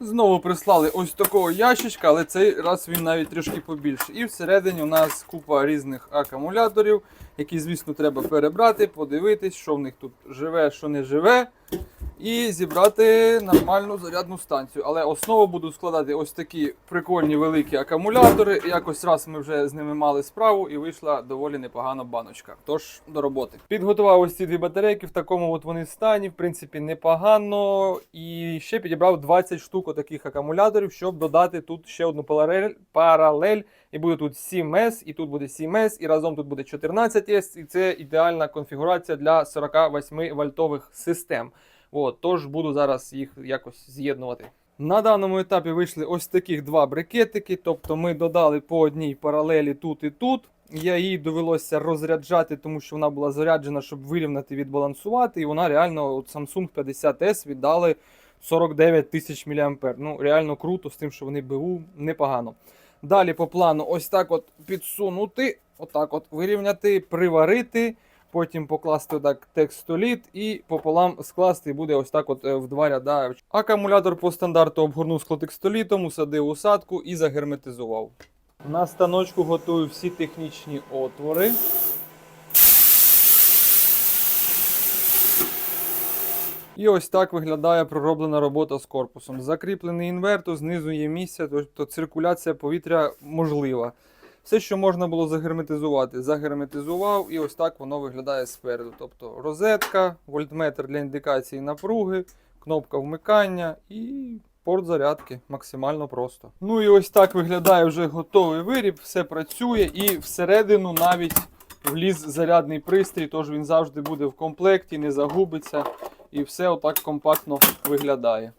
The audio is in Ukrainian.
Знову прислали ось такого ящичка, але цей раз він навіть трішки побільше. І всередині у нас купа різних акумуляторів, які, звісно, треба перебрати, подивитись, що в них тут живе, що не живе. І зібрати нормальну зарядну станцію. Але основу буду складати ось такі прикольні великі акумулятори. Якось раз ми вже з ними мали справу і вийшла доволі непогана баночка. Тож до роботи. Підготував ось ці дві батарейки в такому от вони стані, в принципі, непогано. І ще підібрав 20 штук таких акумуляторів, щоб додати тут ще одну паралель. І буде тут 7S, і тут буде 7S, і разом тут буде 14S, і це ідеальна конфігурація для 48 вольтових систем. От, тож буду зараз їх якось з'єднувати. На даному етапі вийшли ось таких два брикетики, тобто ми додали по одній паралелі тут і тут. Я її довелося розряджати, тому що вона була заряджена, щоб вирівняти, відбалансувати. І вона реально от Samsung 50S віддали 49 тисяч мА. Ну, реально круто з тим, що вони БУ непогано. Далі по плану ось так от підсунути, отак от вирівняти, приварити. Потім покласти так текстоліт і пополам скласти, і буде ось так от е, в два ряда. Акумулятор по стандарту обгорнув склотекстолітом, усадив усадку і загерметизував. На станочку готую всі технічні отвори. І ось так виглядає пророблена робота з корпусом. Закріплений інвертор, знизу є місце, тобто циркуляція повітря можлива. Все, що можна було загерметизувати, загерметизував, і ось так воно виглядає спереду. Тобто розетка, вольтметр для індикації напруги, кнопка вмикання і порт зарядки. Максимально просто. Ну і ось так виглядає вже готовий виріб, все працює і всередину навіть вліз зарядний пристрій, тож він завжди буде в комплекті, не загубиться. І все отак компактно виглядає.